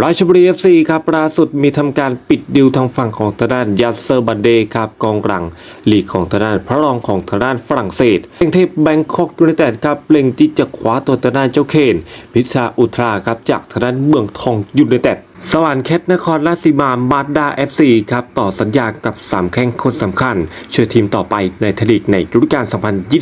ราชบุรี FC ครับล่าสุดมีทำการปิดดิวทางฝั่งของทางด้านยัสเซอร์บันเดครับกองกลางลีกของทางด้านพระรองของทางด้านฝรั่งเศสเองเทพแบงคอกยูไนเต็ดครับเล็งที่จะคว้าตัวทางด้านเจ้าเคนพิชาอุทราครับจากทางด้านเมืองทองยูไนเต็ดสวรรค์แคทนครราชสีมามาดา FC ครับต่อสัญญากับ 3 แข้งคนสำคัญ ช่วยทีมต่อไปในทลีกในฤดูกาล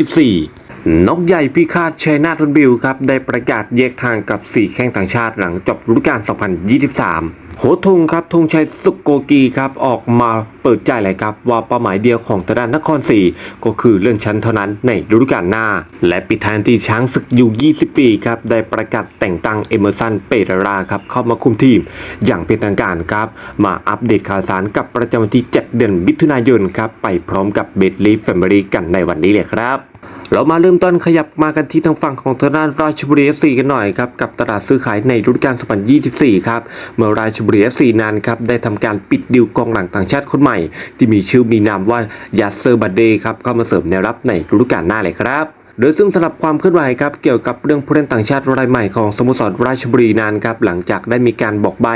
2024 นกใหญ่พิฆาตชัยนาทนบิลครับ ได้ประกาศแยกทางกับ 4 แข้งต่างชาติหลังจบฤดูกาล 2023 โหทงครับธงชัยสุกโกกีครับออกมาเปิดใจเลยครับว่าเป้าหมายเดียวของทางด้านนครศรีก็คือเลื่อนชั้นเท่านั้นในฤดูกาลหน้า และปิดท้ายที่ช้างศึกอยู่ 20 ปีครับได้ประกาศแต่งตั้งเอเมอร์สันเปเรราครับเข้ามาคุมทีม อย่างเป็นทางการครับ มาอัปเดตข่าวสารกับประจำวันที่ 7 เดือนมิถุนายนครับไปพร้อมกับเบดลีฟแฟมิลี่กันในวันนี้เลยครับ เรามาเริ่มต้นขยับมากันที่ทางฝั่งของทางด้านราชบุรีเอฟซีกันหน่อยครับกับตลาดซื้อขายในรุ่นการสปัน24 ครับ เมื่อราชบุรีเอฟซีนั้นครับได้ทำการปิดดิวกองหลังต่างชาติคนใหม่ ที่มีชื่อมีนามว่ายัสเซอร์บัดเดย์ครับเข้ามาเสริมแนวรับในฤดูกาลหน้าเลยครับ โดยซึ่งสำหรับความเคลื่อนไหวครับเกี่ยวกับเรื่องผู้เล่นต่างชาติรายใหม่ของสโมสรราชบุรีนานครับหลังจากได้มีการบอกใบ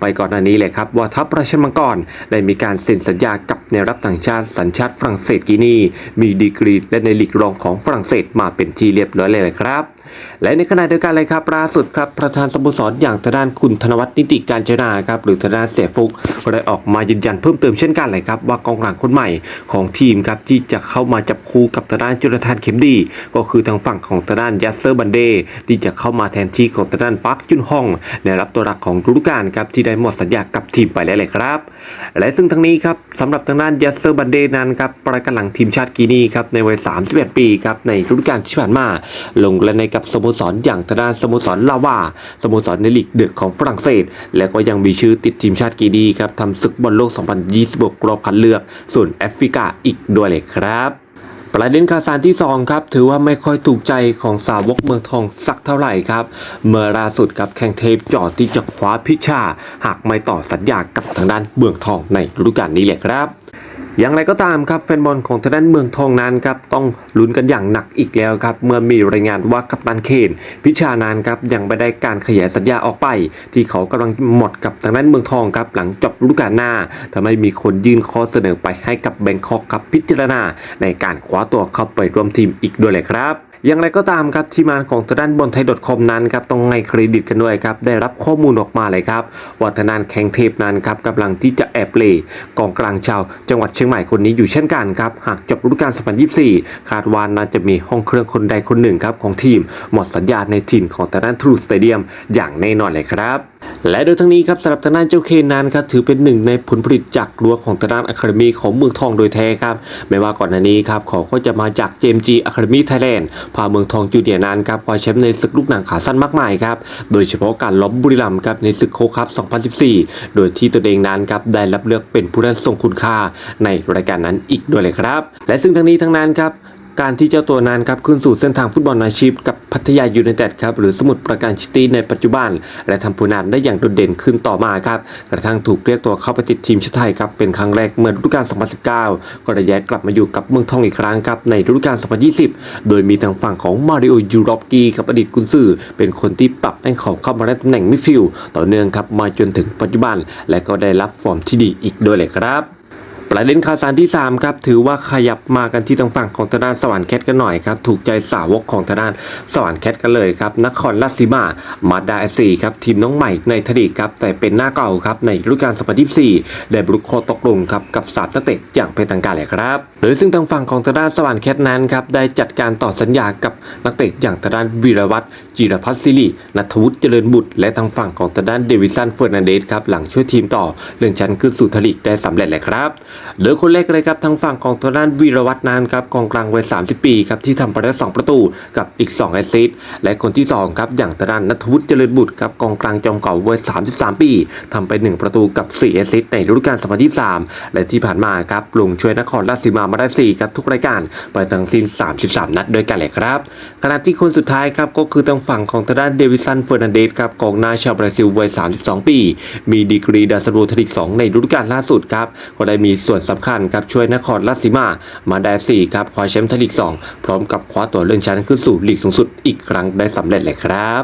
ไปก่อนหน้านี้เลยครับว่าทัพราชมังกรได้มีการเซ็นสัญญากับแนวรับต่างชาติสัญชาติฝรั่งเศสกินีมีดีกรีและในลีกรองของฝรั่งเศสมาเป็นที่เรียบร้อยเลยครับ และในขณะเดียวกันเลยครับล่าสุดครับประธานสโมสรอย่างทางด้านคุณธนวัฒน์นิติการจนาครับหรือทางด้านเสียฟุกได้ออกมายืนยันเพิ่มเติมเช่นกันเลยครับว่ากองหลังคนใหม่ของทีมครับที่จะเข้ามาจับคู่กับทางด้านจุลธานเข็มดี ก็คือทางฝั่งของทางด้านยัสเซอร์บันเดที่จะเข้ามาแทนที่ของทางด้านปาร์คจุนฮองและรับตัวหลักของฤดูกาลครับที่ได้หมดสัญญากับทีมไปแล้วเลยครับ และซึ่งทั้งนี้ครับสำหรับทางด้านยัสเซอร์บันเดนั้นครับประกันหลังทีมชาติกีนีครับในวัย 31 ปีครับในฤดูกาลที่ผ่านมาลงและในกับสโมสรอย่างทางด้านสโมสรลาวาสโมสรในลีกเดือของฝรั่งเศส และก็ยังมีชื่อติดทีมชาติกีนีครับทำศึกบอลโลก 2026 รอบคัดเลือกส่วนแอฟริกาอีกด้วยเลยครับประเด็นข่าวสารที่ 2 ครับ ถือว่าไม่ค่อยถูกใจของสาวกเมืองทองสักเท่าไหร่ครับ เมื่อล่าสุดกับแข่งเทปจอดที่จะคว้าพิชา หากไม่ต่อสัญญากับทางด้านเมืองทองในฤดูกาลนี้แหละครับ อย่างไรก็ตามครับแฟนบอลของทางด้านเมืองทองนั้นครับต้องลุ้นกันอย่างหนักอีกแล้วครับเมื่อมีรายงานว่ากัปตันเคนพิชานานครับยังไม่ได้การขยายสัญญาออกไป ที่เขากำลังหมดกับทางด้านเมืองทองครับหลังจบฤดูกาลหน้าทำให้มีคนยื่นข้อเสนอไปให้กับแบงคอกครับพิจารณา ในการคว้าตัวเข้าไปร่วมทีมอีกด้วยเลยครับ อย่างไรก็ตามครับทีมงานของทางด้านบนไทย .com นั้นครับต้องให้เครดิตกันด้วยครับได้รับข้อมูลออกมาเลยครับว่าทางด้านแข่งเทพนั้นครับกำลังที่จะแอบเล่กองกลางชาว จังหวัดเชียงใหม่คนนี้อยู่เช่นกันครับหากจบฤดูกาล2024 คาดว่าน่าจะมีห้องเครื่องคนใดคนหนึ่งครับของทีมหมดสัญญาในถิ่นของทางด้านทรูสเตเดียมอย่างแน่นอนเลยครับ และโดยทั้งนี้ครับสำหรับทางด้านเจ้าเคนนั้นครับถือเป็นหนึ่งในผลผลิตจากรั้วของทางด้านอะคาเดมีของเมืองทองโดยแท้ครับไม่ว่าก่อนหน้านี้ครับเขาก็จะมาจากเจมจีอะคาเดมีไทยแลนด์พาเมืองทองจูเนียนั้นครับคว้าแชมป์ในศึกลูกหนังขาสั้นมากมายครับโดยเฉพาะการล้มบุรีรัมย์ครับในศึกโคคัพ 2014 โดยที่ตัวเองนั้นครับได้รับเลือกเป็นผู้เล่นทรงคุณค่าในรายการนั้นอีกด้วยเลยครับ และซึ่งทั้งนี้ทั้งนั้นครับ การที่เจ้าตัวนั้นครับขึ้นสู่เส้นทางฟุตบอลอาชีพกับพัทยายูไนเต็ดครับหรือสมุทรปราการซิตี้ในปัจจุบัน และทำผลงานได้อย่างโดดเด่นขึ้นต่อมาครับกระทั่งถูกเรียกตัวเข้าไปติดทีมชาติไทยครับเป็นครั้งแรกเมื่อฤดูกาล 2019 ก็ได้ย้ายกลับมาอยู่กับเมืองทองอีกครั้งครับในฤดูกาล 2020 โดยมีทางฝั่งของมาริโอยูรอฟกีกับอดีตกุนซือเป็นคนที่ปรับให้เขาเข้ามาได้ตำแหน่งมิดฟิลด์ต่อเนื่องครับมาจนถึงปัจจุบัน และก็ได้รับฟอร์มที่ดีอีกด้วยเลยครับ ประเด็นข่าวสารที่ 3 ครับ ถือว่าขยับมากันที่ทางฝั่งของทางด้านสวรรค์แคทกันหน่อยครับ ถูกใจสาวกของทางด้านสวรรค์แคทกันเลยครับนครราชสีมามาดาเอฟซีครับทีมน้องใหม่ในทดีครับ แต่เป็นหน้าเก่าครับ ในฤดูกาล2024ได้บรุกโคตกลงครับ กับสามนักเตะอย่างเป็นทางการเลยครับ โดยซึ่งทางฝั่งของทางด้านสวรรค์แคทนั้นครับได้จัดการต่อสัญญากับนักเตะอย่างทางด้านวีรวัตรจิรพัฒน์ศิรินัทวุฒิเจริญบุตร และทางฝั่งของทางด้านเดวิสันเฟอร์นันเดสครับหลังช่วยทีมต่อเรื่องชั้นขึ้นสู่ทลีกได้สำเร็จเลยครับโดยคนแรกเลยครับทางฝั่งของตัวด้านวีรวัฒน์นั้นครับกองกลางวัย 30 ปีครับที่ทำไปได้2ประตูกับอีก 2 แอสซิสต์และคนที่2ครับอย่างตัวด้านนัทวุฒิเจริญบุตรครับกองกลางจอมเก่าวัย 33 ปีทำไป 1 ประตูกับ 4 แอสซิสต์ในฤดูกาล2023 และที่ผ่านมาครับลงช่วยนครราชสีมามาได้4ครับทุกรายการไปทั้งสิ้น 33 นัดด้วยกันเลยครับขณะที่คนสุดท้ายครับก็คือทางฝั่งของตัวด้านเดวิสันเฟอร์นันเดสครับกองหน้าชาวบราซิลวัย 32 ปี มีดีกรีดาวซันโวทลิก2ในฤดูกาลล่าสุดครับก็ได้มีส่วนสำคัญครับช่วยนครราชสีมามาได้4ครับคว้าแชมป์ไทยลีก 2 พร้อมกับคว้าตัวเลื่อนชั้นขึ้นสู่ลีกสูงสุดอีกครั้งได้สำเร็จเลยครับ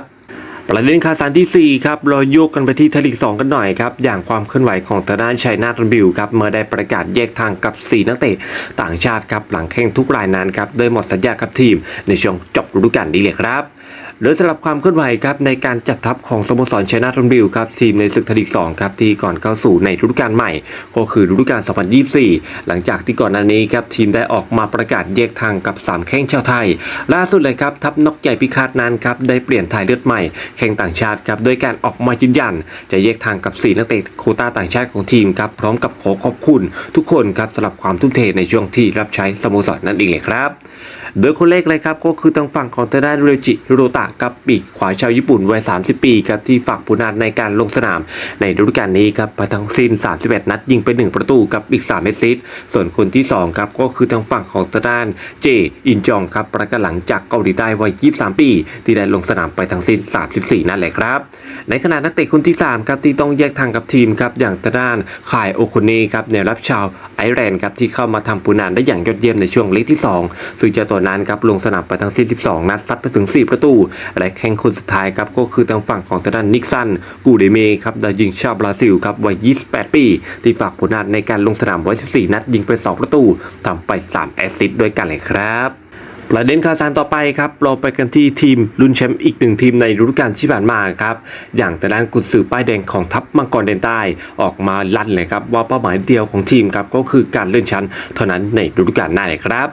ประเด็นข่าวสารทีสี่ 4 ครับเราโยกกันไปที่ทลีก 2 กันหน่อยครับ อย่างความเคลื่อนไหวของทางด้านชัยนาทบิวครับ เมื่อได้ประกาศแยกทางกับ 4 นักเตะต่างชาติครับ หลังแข่งทุกรายนั้นครับ โดยหมดสัญญากับทีมในช่วงจบฤดูกาลนี้เลยครับ โดยสำหรับความเคลื่อนไหวครับในการจัดทัพของสโมสรชัยนาทบิวครับทีมในศึกไทยลีก2ครับที่ก่อนเข้าสู่ในฤดูกาลใหม่ ก็คือฤดูกาล 2024 หลังจากที่ก่อนหน้านี้ครับทีมได้ออกมาประกาศแยกทางกับ 3 แข้งชาวไทย ล่าสุดเลยครับทัพนกใหญ่พิฆาตนั้นครับได้เปลี่ยนถ่ายเลือดใหม่แข่งต่างชาติครับโดยการออกมายืนยัน จะแยกทางกับ 4 นักเตะโคต้าต่างชาติของทีมครับพร้อมกับขอขอบคุณ ทุกคนครับสำหรับความทุ่มเทในช่วงที่รับใช้สโมสรนั่นเองเลยครับ โดยคนแรกเลยครับก็คือทางฝั่งของทางด้านเรจิโรตะกับปีกขวาชาวญี่ปุ่นวัย 30 ปีครับที่ฝากผลงานในการลงสนาม ในฤดูกาลนี้ครับไปทั้งสิ้น 31 นัดยิงไป 1 ประตูกับอีก 3 เมสซิสส่วนคนที่ 2 ครับก็คือทางฝั่งของทางด้านเจอินจองครับประกาศหลังจากเกาหลีใต้วัย 23 ปี ที่ได้ลงสนามไปทั้งสิ้น 34 นัดเลยครับ ในขณะนักเตะคนที่ 3 ครับที่ต้องแยกทางกับทีมครับอย่างทางด้านคายโอโคเน่ครับแนวรับชาวไอร์แลนด์ครับที่เข้ามาทำผลงานได้อย่างยอดเยี่ยมในช่วงเล็กที่ 2 ซึ่งเจ้าตัวนั้นครับลงสนามไปทั้งสิ้น 12 นัดซัดไปถึง 4 ประตูและแข่งคนสุดท้ายครับก็คือทางฝั่งของทางด้านนิกสันกูเดเมครับดาวยิงชาวบราซิลครับวัย 28 ปี ที่ฝากผลงานในการลงสนามไว้ 14 นัดยิงไป 2 ประตูทำไป 3 แอสซิสต์ด้วยกันเลยครับประเด็นข่าวสารต่อไปครับ เราไปกันที่ทีมลุ้นแชมป์อีกหนึ่งทีมในฤดูกาลที่ผ่านมาครับ อย่างแต่ด้านกุนซือป้ายแดงของทัพมังกรแดนใต้ออกมาลั่นเลยครับ ว่าเป้าหมายเดียวของทีมครับก็คือการเลื่อนชั้นเท่านั้นในฤดูกาลหน้าเลยครับ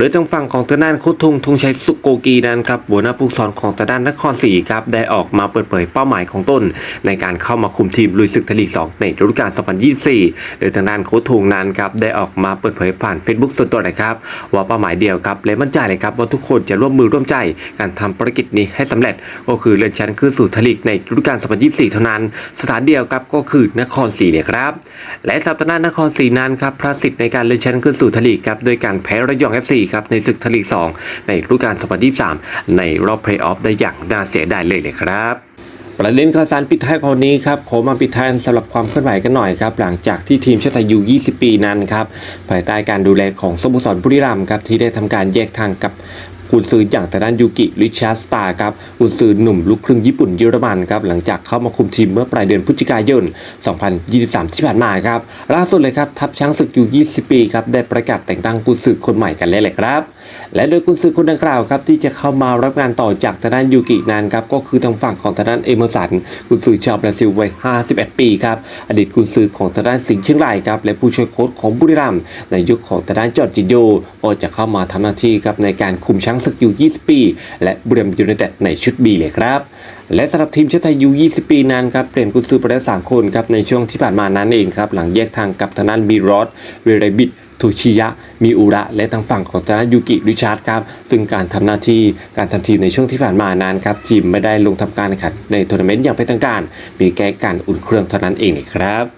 โดยทางฝั่งของทางด้านโคุทงธงชัยสุโกกีนั้นครับหัวหน้าผู้สอนของทางด้านนครศรีครับได้ออกมาเปิดเผยเป้าหมายของตนในการเข้ามาคุมทีมลุยศึกไทยลีก 2 ในฤดูกาล 2024 โดยทางด้านโค้ชทงนั้นครับได้ออกมาเปิดเผยผ่าน Facebook ส่วนตัวนะครับว่าเป้าหมายเดียวครับและมั่นใจเลยครับว่าทุกคนจะร่วมมือร่วมใจการทำภารกิจนี้ให้สำเร็จ ก็คือเลื่อนชั้นขึ้นสู่ไทยลีกในฤดูกาล 2024 เท่านั้น สถานเดียวครับก็คือนครศรีเนี่ยครับและสัปดาห์นครศรีนั้นครับพระสิทธิ์ในการเลื่อนชั้นขึ้นสู่ไทยลีกครับโดยการแพ้ระยอง FC ครับในศึกทลีก2ในฤดูกาล2023 ในรอบเพลย์ออฟได้อย่างน่าเสียดายเลยเลยครับประเด็นข่าวสารปิดท้ายคนนี้ครับขอมาปิดท้ายสำหรับความเคลื่อนไหวกันหน่อยครับหลังจากที่ทีมชาติไทยยู20 ปีนั้นครับภายใต้การดูแลของสโมสรบุรีรัมย์ครับที่ได้ทำการแยกทางกับ คุณซื้ออย่างแต่ด้านยูกิริชาร์สตาครับคุณซื้อหนุ่มลูกครึ่งญี่ปุ่นเยอรมันครับหลังจากเข้ามาคุมทีมเมื่อปลายเดือนพฤศจิกายน 2023 ที่ผ่านมาครับล่าสุดเลยครับทัพช้างศึกยู20 ปีครับได้ประกาศแต่งตั้งกุนซือคนใหม่กันแล้วแหละครับ และโดยกุนซือคนดังกล่าวครับที่จะเข้ามารับงานต่อจากทางด้านยูกินานครับก็คือทางฝั่งของทางด้านเอเมอร์สันกุนซือชาวบราซิลวัย 51 ปีครับอดีตกุนซือของทางด้านสิงห์เชียงรายครับและผู้ช่วยโค้ชของบุรีรัมย์ในยุคของทางด้านจอร์จิโยก็จะเข้ามาทำหน้าที่ครับในการคุมช้างศึกอยู่ 20 ปี และบุรีรัมย์ยูไนเต็ดในชุดบีเลยครับ และสำหรับทีมชาติไทยยู20 ปีนั้นครับเปลี่ยนกุนซือไปแล้ว3คนครับในช่วงที่ผ่านมานั้นเองครับหลังแยกทางกับทางด้านบีรอดเวเรบิดทูชิยะมีอุระ และทางฝั่งของทางด้านยูกิริชาร์ดครับ ซึ่งการทำหน้าที่การทำทีมในช่วงที่ผ่านมานั้นครับ ทีมไม่ได้ลงทำการแข่งขันในทัวร์นาเมนต์อย่างเป็นทางการ มีแค่การอุ่นเครื่องเท่านั้นเองครับ